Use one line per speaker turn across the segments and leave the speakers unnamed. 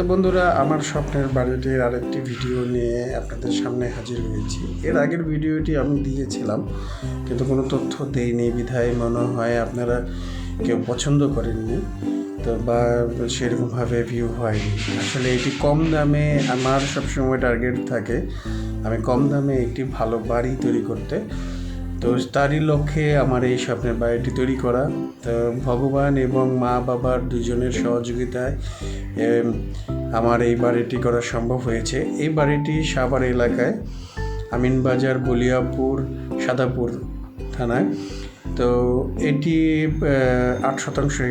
তো বন্ধুরা, আমার স্বপ্নের বাড়িটির আরেকটি ভিডিও নিয়ে আপনাদের সামনে হাজির হয়েছি। এর আগের ভিডিওটি আমি দিয়েছিলাম, কিন্তু কোনো তথ্য দেইনি, বিধায় মনে হয় আপনারা কেউ পছন্দ করেননি। তো বা সেরকমভাবে ভিউ হয়নি। আসলে এটি কম দামে আমার সবসময় টার্গেট থাকে। আমি কম দামে একটি ভালো বাড়ি তৈরি করতে। তো তারই লক্ষ্যে আমার এই স্বপ্নের বাড়িটি তৈরি করা। তো ভগবান এবং মা বাবার দুজনের সহযোগিতায় আমার এই বাড়িটি করা সম্ভব হয়েছে। এই বাড়িটি সাভার এলাকায় আমিনবাজার, বলিয়াপুর, সাদাপুর থানায়। তো এটি আট শতাংশ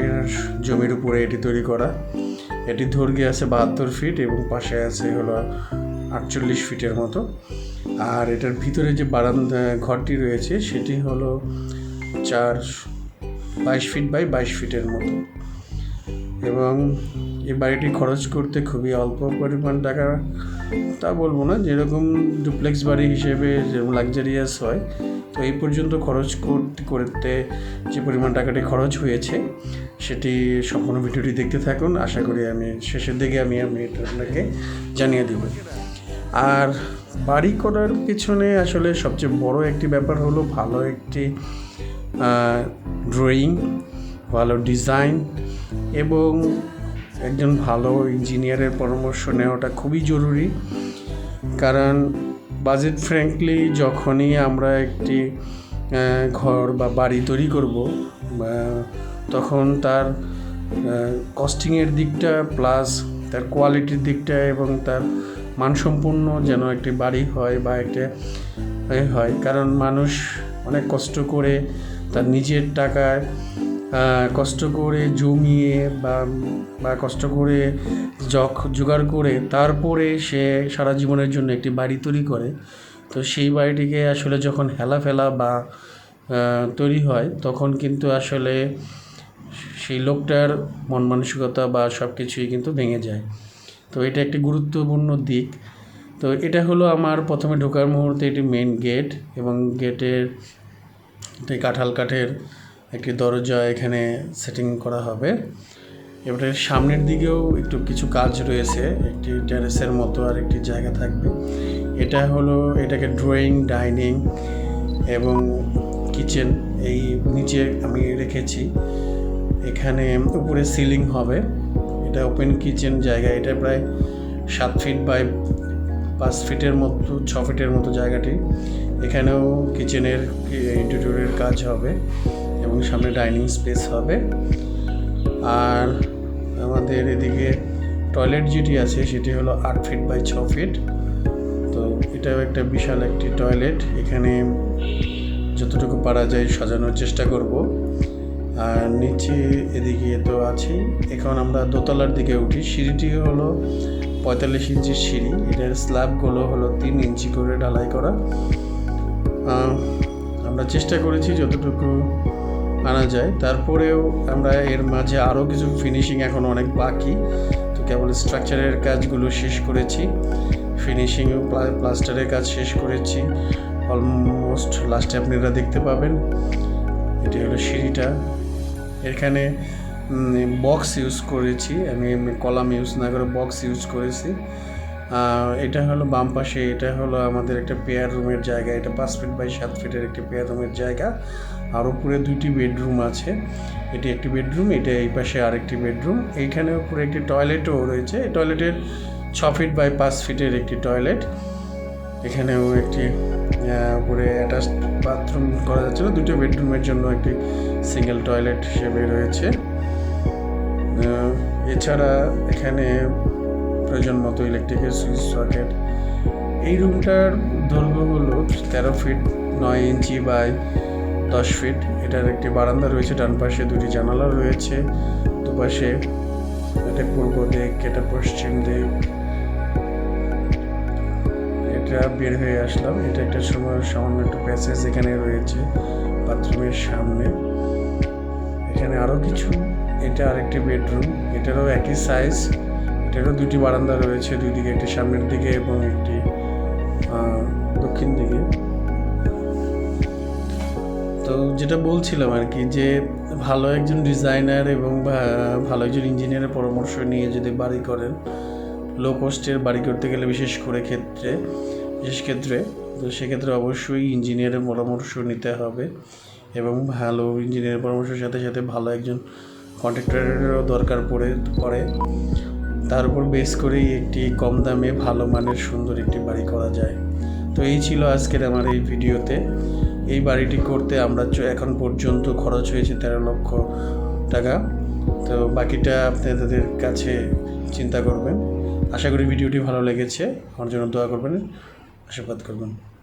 জমির উপরে এটি তৈরি করা। এটি দৈর্ঘ্যে আছে বাহাত্তর ফিট এবং পাশে আছে হলো আটচল্লিশ ফিটের মতো। আর এটার ভিতরে যে বারান্দা, ঘরটি রয়েছে সেটি হলো চার, বাইশ ফিট বাই বাইশ ফিটের মতো। এবং এই বাড়িটি খরচ করতে খুবই অল্প পরিমাণ টাকা তা বলব না, যেরকম ডুপ্লেক্স বাড়ি হিসেবে যেরকম লাক্সারিয়াস হয়, তো এই পর্যন্ত খরচ করতে যে পরিমাণ টাকাটি খরচ হয়েছে, সেটি সম্পূর্ণ ভিডিওটি দেখতে থাকুন। আশা করি আমি শেষের দিকে আমি আমি এটা আপনাকে জানিয়ে দেব। আর বাড়ি করার পিছনে আসলে সবচেয়ে বড় একটি ব্যাপার হলো ভালো একটি ড্রয়িং ভালো ডিজাইন এবং একজন ভালো ইঞ্জিনিয়ারের পরামর্শ নেওয়াটা খুবই জরুরি। কারণ বাজেট ফ্র্যাঙ্কলি যখনই আমরা একটি ঘর বা বাড়ি তৈরি করব তখন তার কস্টিংয়ের দিকটা প্লাস তার কোয়ালিটির দিকটা এবং তার মানসম্পন্ন যেন একটি বাড়ি হয় বা একটা হয়। কারণ মানুষ অনেক কষ্ট করে তার নিজের টাকায় কষ্ট করে জমিয়ে বা বা কষ্ট করে যখ, জোগাড় করে তারপরে সে সারা জীবনের জন্য একটি বাড়ি তৈরি করে। তো সেই বাড়িটিকে আসলে যখন হেলা ফেলা বা তৈরি হয়, তখন কিন্তু আসলে সেই লোকটার মন মানসিকতা বা সব কিছুই কিন্তু ভেঙে যায়। তো এটা একটি গুরুত্বপূর্ণ দিক। তো এটা হলো আমার প্রথমে ঢোকার মুহূর্তে এটি মেন গেট এবং গেটের কাঁঠাল কাঠের একটি দরজা এখানে সেটিং করা হবে। এবারে সামনের দিকেও একটু কিছু কাজ রয়েছে, একটি টেরেসের মতো আর একটি জায়গা থাকবে। এটা হলো, এটাকে ড্রয়িং ডাইনিং এবং কিচেন এই নিচে আমি রেখেছি। এখানে উপরে সিলিং হবে। এটা ওপেন কিচেন জায়গা। এটা প্রায় সাত ফিট বাই পাঁচ ফিটের মতো, ছ ফিটের মতো জায়গাটি। এখানেও কিচেনের ইন্টেরিয়রের কাজ হবে। এবং সামনে ডাইনিং স্পেস হবে। আর আমাদের এদিকে টয়লেট যেটি আছে, সেটি হলো আট ফিট বাই ছ ফিট। তো এটাও একটা বিশাল একটি টয়লেট। এখানে যতটুকু পারা যায় সাজানোর চেষ্টা করব। আর নিচে এদিকে তো আছেই এখন আমরা দোতলার দিকে উঠি। সিঁড়িটি হলো পঁয়তাল্লিশ ইঞ্চির সিঁড়ি। এটার স্ল্যাবগুলো হলো তিন ইঞ্চি করে ঢালাই করা। আমরা চেষ্টা করেছি যতটুকু আনা যায়। তারপরেও আমরা এর মাঝে আরও কিছু ফিনিশিং এখন অনেক বাকি। তো কেবল স্ট্রাকচারের কাজগুলো শেষ করেছি। ফিনিশিং প্লাস্টারের কাজ শেষ করেছি। অলমোস্ট লাস্টে আপনারা দেখতে পাবেন। এটি হলো সিঁড়িটা। এখানে বক্স ইউজ করেছি। আমি কলাম ইউজ না করে বক্স ইউজ করেছি। এটা হলো বাম পাশে, এটা হলো আমাদের একটা পেয়ার রুমের জায়গা। এটা পাঁচ ফিট বাই সাত ফিটের একটি পেয়ার রুমের জায়গা। আর উপরে দুইটি বেডরুম আছে। এটি একটি বেডরুম, এটা এই পাশে আরেকটি বেডরুম। এইখানে উপরে একটি টয়লেটও রয়েছে। টয়লেটের ছ ফিট বাই পাঁচ ফিটের একটি টয়লেট। এখানেও একটি উপরে অ্যাটাচ বাথরুম করা যাচ্ছে না দুটো বেডরুমের জন্য একটি সিঙ্গেল টয়লেট হিসেবে রয়েছে। এছাড়া এখানে প্রয়োজন মতো ইলেকট্রিকের সুইচ সকেট এই রুমটার দৈর্ঘ্য হলো তেরো ফিট নয় ইঞ্চি বাই দশ ফিট এটার একটি বারান্দা রয়েছে, ডান পাশে দুটি জানালা রয়েছে, দুপাশে এটা পূর্ব দিক, এটা পশ্চিম দিক। এটা বের হয়ে আসলাম। এটা একটা সময় সামান্য একটু প্যাসেজ এখানে রয়েছে বাথরুমের সামনে। এখানে আরও কিছু, এটা আরেকটি বেডরুম এটারও একই সাইজ এটারও দুটি বারান্দা রয়েছে, দুই দিকে একটি সামনের দিকে এবং একটি দক্ষিণ দিকে। তো যেটা বলছিলাম আর কি যে ভালো একজন ডিজাইনার এবং ভালো একজন ইঞ্জিনিয়ারের পরামর্শ নিয়ে যদি বাড়ি করেন লো কস্টের বাড়ি করতে গেলে বিশেষ করে ক্ষেত্রে, বিশেষ ক্ষেত্রে, তো সেক্ষেত্রে অবশ্যই ইঞ্জিনিয়ারের পরামর্শ নিতে হবে এবং ভালো ইঞ্জিনিয়ারের পরামর্শের সাথে সাথে ভালো একজন কন্ট্রাক্টরেরও দরকার পড়ে পড়ে। তার উপর বেস করেই একটি কম দামে ভালো মানের সুন্দর একটি বাড়ি করা যায়। তো এই ছিল আজকের আমার এই ভিডিওতে। এই বাড়িটি করতে আমরা এখন পর্যন্ত খরচ হয়েছে তেরো লক্ষ টাকা। তো বাকিটা আপনাদের কাছে চিন্তা করবেন। আশা করি ভিডিওটি ভালো লেগেছে। আমার জন্য দোয়া করবেন। আশীর্বাদ করবেন।